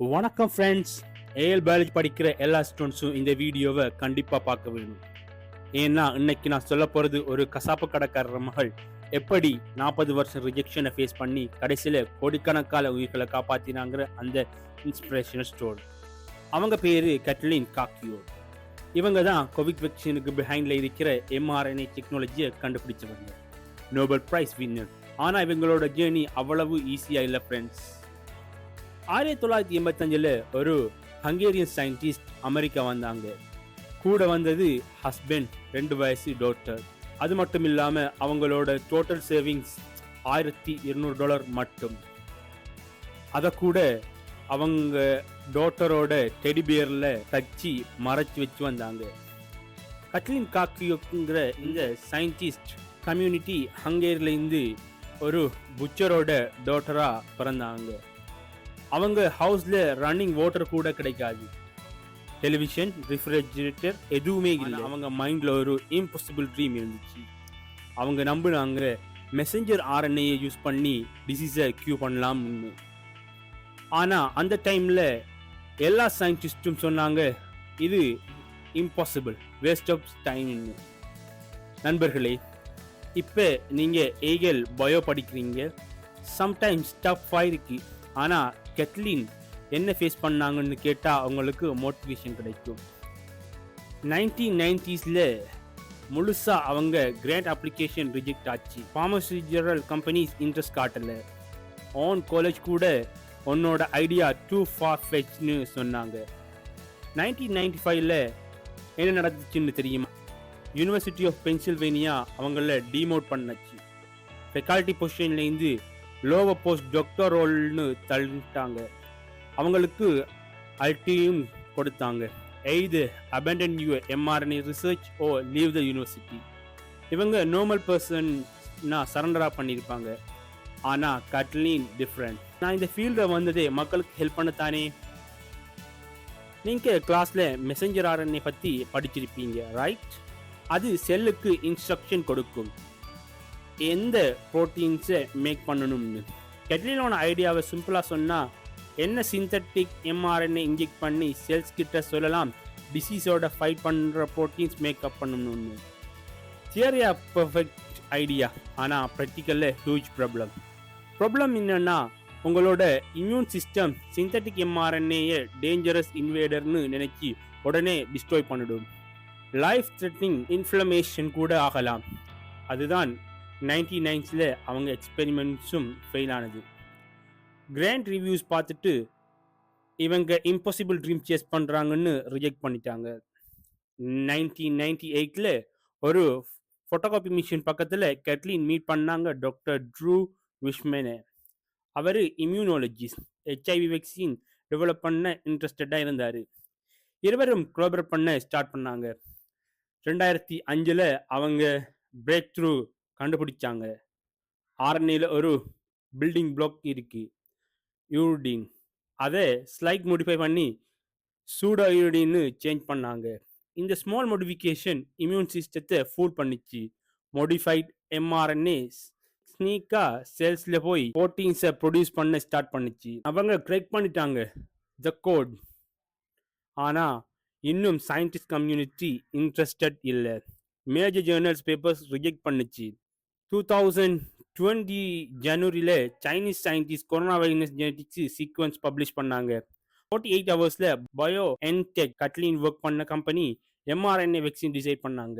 வணக்கம் friends AL biology படிக்கிற எல்லா ஸ்டூடெண்ட்ஸும் இந்த வீடியோவை கண்டிப்பாக பார்க்க வேணும். ஏன்னா இன்னைக்கு நான் சொல்ல போகிறது ஒரு கசாப்பு கடைக்காரர் மகள். எப்படி நாற்பது வருஷம் ரிஜெக்ஷனை ஃபேஸ் பண்ணி கடைசியில் கோடிக்கணக்கான உயிர்களை காப்பாற்றினாங்கிற அந்த இன்ஸ்பிரேஷனல் ஸ்டோரி அவங்க பேர் கட்லின் காக்கியோ. இவங்க தான் கோவிட் வேக்சினுக்கு பிஹைண்டில் இருக்கிற எம்ஆர்என்ஏ டெக்னாலஜியை கண்டுபிடிச்சவங்க. நோபல் பிரைஸ் வின்னர் ஆனால் இவங்களோட ஜேர்னி அவ்வளவு ஈஸியாக இல்லை ஃப்ரெண்ட்ஸ் ஆயிரத்தி தொள்ளாயிரத்தி எண்பத்தஞ்சில் ஒரு ஹங்கேரியன் சயின்டிஸ்ட் அமெரிக்கா வந்தாங்க. கூட வந்தது ஹஸ்பண்ட் ரெண்டு வயசு டாக்டர் அது மட்டும் இல்லாமல் அவங்களோட டோட்டல் சேவிங்ஸ் ஆயிரத்தி இருநூறு டாலர் மட்டும். அதை கூட அவங்க டாட்டரோட டெடிபியரில் தச்சு மறைச்சி வச்சு வந்தாங்க. கட்லின் காக்கியோக்குங்கிற இந்த சயின்டிஸ்ட் கம்யூனிட்டி ஹங்கேரியிலேருந்து ஒரு புச்சரோட டோட்டராக பிறந்தாங்க. அவங்க ஹவுஸ்ல ரன்னிங் வாட்டர் கூட கிடைக்காது. டெலிவிஷன் ரெஃப்ரிஜரேட்டர் எதுவுமே இல்லை. அவங்க மைண்ட்ல ஒரு இம்பாசிபிள் ட்ரீம் இருந்துச்சு. அவங்க நம்பினாங்க மெசஞ்சர் ஆர்என்ஏயை யூஸ் பண்ணி டிசீஸை க்யூ பண்ணலாம்னு. ஆனால் அந்த டைமில் எல்லா சயின்டிஸ்ட்டும் சொன்னாங்க இது இம்பாசிபிள் வேஸ்ட் ஆஃப் டைம்னு நண்பர்களே இப்போ நீங்கள் ஏகல் பயோ படிக்கிறீங்க. சம்டைம்ஸ் டஃப் ஆயிருக்கு. ஆனால் கெட்லின் என்ன ஃபேஸ் பண்ணாங்கன்னு கேட்டால் அவங்களுக்கு மோட்டிவேஷன் கிடைக்கும். நைன்டீன் நைன்டிஸில் முழுசாக அவங்க கிராண்ட் அப்ளிகேஷன் ரிஜெக்ட் ஆச்சு. ஃபார்மசூட்டிக்கல் கம்பெனிஸ் இன்ட்ரெஸ்ட் காட்டல. ஆன் காலேஜ் கூட உன்னோட ஐடியா டூ ஃபார் ஃபெச்னு சொன்னாங்க. நைன்டீன் நைன்டி ஃபைவ்ல என்ன நடந்துச்சுன்னு தெரியுமா? யூனிவர்சிட்டி ஆஃப் பென்சில்வேனியா அவங்கள டிமோட் பண்ணச்சு. ஃபெக்கால்ட்டி பொசிஷன்லேருந்து லோவ போஸ்ட் டாக்டர் ரோல்னு தள்ளிட்டாங்க. அவங்களுக்கு அல்டியும் கொடுத்தாங்க. Either abandon you mRNA research or leave the university இவங்க நார்மல் பர்சன்னா சரண்டராக பண்ணியிருப்பாங்க. ஆனால் கட்லின் டிஃப்ரெண்ட் நான் இந்த ஃபீல்டில் வந்ததே மக்களுக்கு ஹெல்ப் பண்ணத்தானே? நீங்கள் கிளாஸில் மெசஞ்சர் ஆர்என்ஏ பற்றி படிச்சிருப்பீங்க ரைட் அது செல்லுக்கு இன்ஸ்ட்ரக்ஷன் கொடுக்கும். எந்த ப்ரோட்டீன்ஸை மேக் பண்ணணும்னு. கெட்லினோட ஐடியாவை சிம்பிளாக சொன்னால் என்ன சிந்தட்டிக் எம்ஆர்என்ஏ இன்ஜெக்ட் பண்ணி செல்ஸ் கிட்ட சொல்லலாம் டிசீஸோட ஃபைட் பண்ணுற ப்ரோட்டீன்ஸ் மேக்கப் பண்ணணும்னு. தியரியா பர்ஃபெக்ட் ஐடியா ஆனால் ப்ராக்டிக்கலில் ஹியூஜ் ப்ராப்ளம் ப்ராப்ளம் என்னென்னா உங்களோட இம்யூன் சிஸ்டம் சிந்தட்டிக் எம்ஆர்என்ஏயை டேஞ்சரஸ் இன்வேடர்னு நினைச்சி உடனே டிஸ்ட்ராய் பண்ணிடும். லைஃப் த்ரெட்னிங் இன்ஃப்ளமேஷன் கூட ஆகலாம். அதுதான் நைன்டி நைன்ஸில் அவங்க எக்ஸ்பெரிமெண்ட்ஸும் ஃபெயில் ஆனது. கிராண்ட் ரிவ்யூஸ் பார்த்துட்டு இவங்க இம்பாசிபிள் ட்ரீம் சேஸ் பண்ணுறாங்கன்னு ரிஜெக்ட் பண்ணிட்டாங்க. நைன்டீன் நைன்டி எயிட்டில் ஒரு ஃபோட்டோகாப்பி மிஷின் பக்கத்தில் கெட்லின் மீட் பண்ணாங்க டாக்டர் ட்ரூ விஷ்மேனே அவர் இம்யூனாலஜிஸ்ட் ஹெச்ஐவி வேக்சின் டெவலப் பண்ண இன்ட்ரெஸ்டடாக இருந்தார். இருவரும் குளோபர் பண்ண ஸ்டார்ட் பண்ணாங்க. ரெண்டாயிரத்தி அஞ்சில் அவங்க பிரேக் த்ரூ கண்டுபிடிச்சாங்க. ஆர்என்ஏல ஒரு பில்டிங் பிளாக் இருக்கு. யூடின் அதை ஸ்லைட் மோடிஃபை பண்ணி சூடோ யூடின்னு சேஞ்ச் பண்ணாங்க. இந்த ஸ்மால் மோடிஃபிகேஷன் இம்யூன் சிஸ்டத்தை ஃபூல் பண்ணிச்சு. மோடிஃபைட் எம்ஆர்என்ஏ ஸ்னீக்காக செல்ஸில் போய் ப்ரோட்டீன்ஸை ப்ரொடியூஸ் பண்ண ஸ்டார்ட் பண்ணிச்சு. அவங்க கிரேக் பண்ணிட்டாங்க. The code. ஆனால் இன்னும் சயின்டிஸ்ட் கம்யூனிட்டி இன்ட்ரெஸ்டட் இல்லை. மேஜர் ஜேர்னல்ஸ் பேப்பர்ஸ் ரிஜெக்ட் பண்ணுச்சு. டூ தௌசண்ட் டுவெண்ட்டி ஜனவரியில் Chinese scientist corona virus genetics sequence publish பண்ணாங்க. ஃபோர்ட்டி எயிட் ஹவர்ஸில் பயோ என்டெக் கட்லின் ஒர்க் பண்ண கம்பெனி எம்ஆர்என்ஏ வேக்சின் டிசைட் பண்ணாங்க.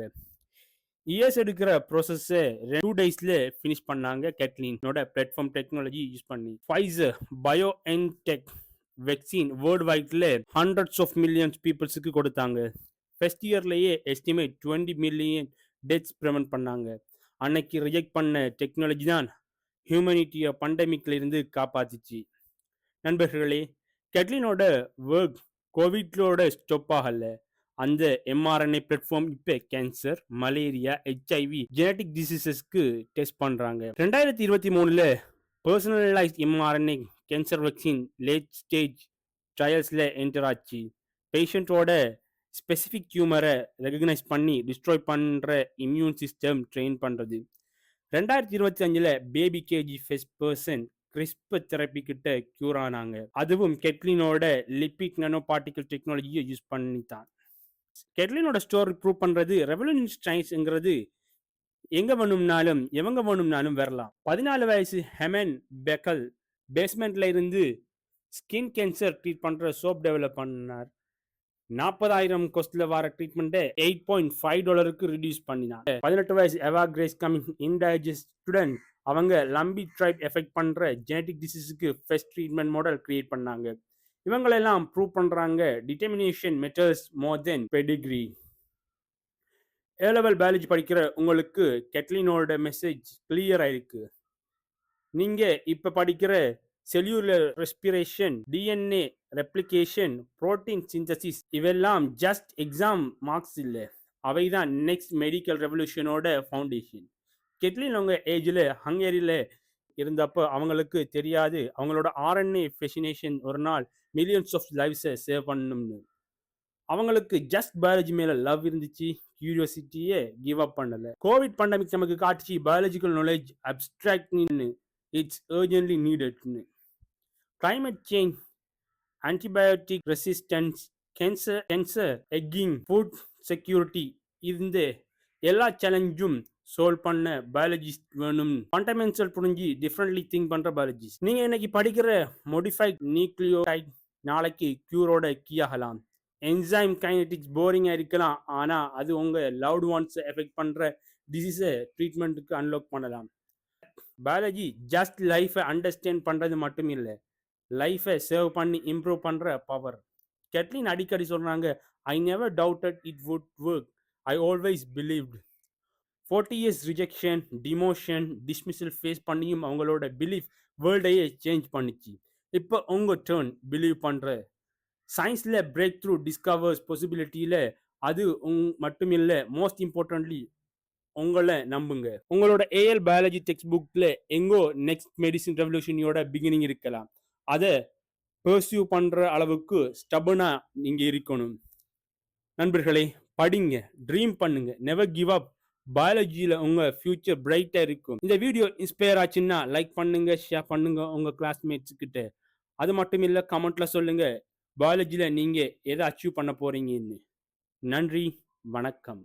இயர்ஸ் எடுக்கிற ப்ராசஸை டூ டேஸில் ஃபினிஷ் பண்ணாங்க கெட்லினோட பிளாட்ஃபார்ம் டெக்னாலஜி யூஸ் பண்ணி. Pfizer BioNTech vaccine world வைட்ல ஹண்ட்ரட்ஸ் ஆஃப் மில்லியன்ஸ் பீப்புள்ஸுக்கு கொடுத்தாங்க. First இயர்லேயே estimate twenty million deaths prevent பண்ணாங்க. அன்னைக்கு ரிஜெக்ட் பண்ண டெக்னாலஜி தான் ஹியூமனிட்டியை பண்டமிக்ல இருந்து காப்பாத்துச்சு. நண்பர்களே கெட்லினோட ஒர்க் கோவிட்லோட ஸ்டொப் ஆகல. அந்த எம்ஆர்என்ஏ பிளாட்ஃபார்ம் இப்போ கேன்சர் மலேரியா ஹெச்ஐவி ஜெனட்டிக் டிசீசஸ்க்கு டெஸ்ட் பண்ணுறாங்க ரெண்டாயிரத்தி இருபத்தி மூணில் personalise mRNA cancer vaccine late stage ட்ரையல்ஸில் enter ஆச்சு. பேஷண்ட்டோட ஸ்பெசிஃபிக் டியூமரை ரெகக்னைஸ் பண்ணி டிஸ்ட்ராய் பண்ணுற இம்யூன் சிஸ்டம் ட்ரெயின் பண்ணுறது ரெண்டாயிரத்தி இருபத்தி அஞ்சில் baby K G first person CRISPR therapy கிட்ட கியூர் ஆனாங்க. அதுவும் கெட்லினோட லிபிக் நானோ பார்ட்டிகல் டெக்னாலஜியை யூஸ் பண்ணி தான் கெட்லினோட ஸ்டோரி ப்ரூவ் பண்ணுறது ரெவல்யூஷன் ஸ்ட்ரைன்ஸ்ங்கிறது எங்கே வேணும்னாலும் எவங்க வேணும்னாலும் வரலாம். பதினாலு வயசு ஹெமன் பெக்கல் பேஸ்மெண்ட்ல இருந்து ஸ்கின் கேன்சர் ட்ரீட் பண்ணுற சோப் டெவலப் பண்ணார். நாற்பதாயிரம் கொஸ்ட்ல வர ட்ரீட்மெண்ட்டை எயிட் பாயிண்ட் ஃபைவ் டாலருக்கு ரிடியூஸ் பண்ணினாங்க பதினெட்டு வயசு Eva Grace coming indigenous student அவங்க லம்பி ட்ரைப் எஃபெக்ட் பண்ணுற ஜெனட்டிக் டிசீஸுக்கு ஃபெஸ்ட் ட்ரீட்மெண்ட் மாடல் கிரியேட் பண்ணாங்க. இவங்களெல்லாம் ப்ரூவ் பண்ணுறாங்க determination matters more than pedigree A level biology படிக்கிற உங்களுக்கு கெட்லினோட மெசேஜ் கிளியர் ஆயிருக்கு நீங்கள் இப்போ படிக்கிற cellular respiration DNA replication protein synthesis இவெல்லாம் ஜஸ்ட் எக்ஸாம் மார்க்ஸ் இல்லை. அவை தான் நெக்ஸ்ட் மெடிக்கல் ரெவல்யூஷனோட ஃபவுண்டேஷன் கெட்லின் அவங்க ஏஜில் ஹங்கேரியில் இருந்தப்போ அவங்களுக்கு தெரியாது. அவங்களோட ஆர்என்ஏ ஃபெசினேஷன் ஒரு நாள் மில்லியன்ஸ் ஆஃப் லைஃப்ஸை சேவ் பண்ணணும்னு. அவங்களுக்கு ஜஸ்ட் பயாலஜி மேலே லவ் இருந்துச்சு. கியூரியோசிட்டியே கிவ் அப் பண்ணல. கோவிட் pandemic நமக்கு காட்டுச்சு பயாலஜிக்கல் நாலேஜ் அப்டிராக்ட்னு இட்ஸ் ஏர்ஜென்ட்லி நீடட்னு climate change antibiotic resistance cancer cancer எக்கிங் food security இந்த எல்லா சேலஞ்சும் சோல்வ் பண்ண பயாலஜிஸ்ட் வேணும். ஃபண்டமெண்டல் புரிஞ்சு டிஃப்ரெண்ட்லி திங்க் பண்ணுற பயாலஜிஸ்ட் நீங்கள் இன்னைக்கு படிக்கிற மோடிஃபைட் நியூக்ளியோடைட் நாளைக்கு கியூரோட கீ ஆகலாம். என்சைம் கைனடிக்ஸ் போரிங்காக இருக்கலாம். ஆனால் அது உங்கள் லவ்டு ஒன்ஸை எஃபெக்ட் பண்ணுற டிசீஸை ட்ரீட்மெண்ட்டுக்கு அன்லாக் பண்ணலாம். பயாலஜி ஜஸ்ட் லைஃப்பை அண்டர்ஸ்டாண்ட் பண்ணுறது மட்டும் இல்லை. லைஃபை சேவ் பண்ணி இம்ப்ரூவ் பண்ணுற பவர். கெட்லின் அடிக்கடி சொல்கிறாங்க I never doubted it would work I always believed. Forty years rejection demotion டிஸ்மிஸில் face பண்ணியும் அவங்களோட பிலீஃப் வேர்ல்டையே சேஞ்ச் பண்ணிச்சு. இப்போ உங்கள் டேர்ன் பிலீவ் பண்ணுற சயின்ஸில் பிரேக் த்ரூ டிஸ்கவர்ஸ் பாசிபிலிட்டியில் அது உங் மட்டும் இல்லை மோஸ்ட் இம்பார்ட்டன்ட்லி உங்களை நம்புங்க. உங்களோட ஏஎல் பயாலஜி டெக்ஸ்ட் புக்கில் எங்கோ நெக்ஸ்ட் மெடிசின் ரெவல்யூஷனியோட பிகினிங் இருக்கலாம். அதை பர்சியூ பண்ணுற அளவுக்கு ஸ்டபனாக நீங்கள் இருக்கணும். நண்பர்களே படிங்க ட்ரீம் பண்ணுங்க. நெவர் கிவ் அப் பயாலஜியில் உங்கள் ஃபியூச்சர் பிரைட்டாக இருக்கும். இந்த வீடியோ இன்ஸ்பயர் ஆச்சுன்னா லைக் பண்ணுங்க ஷேர் பண்ணுங்க உங்கள் கிளாஸ்மேட்ஸ் கிட்ட. அது மட்டும் இல்லை கமெண்ட்ல சொல்லுங்க. பயாலஜியில் நீங்கள் எதை அச்சீவ் பண்ண போறீங்கன்னு. நன்றி வணக்கம்.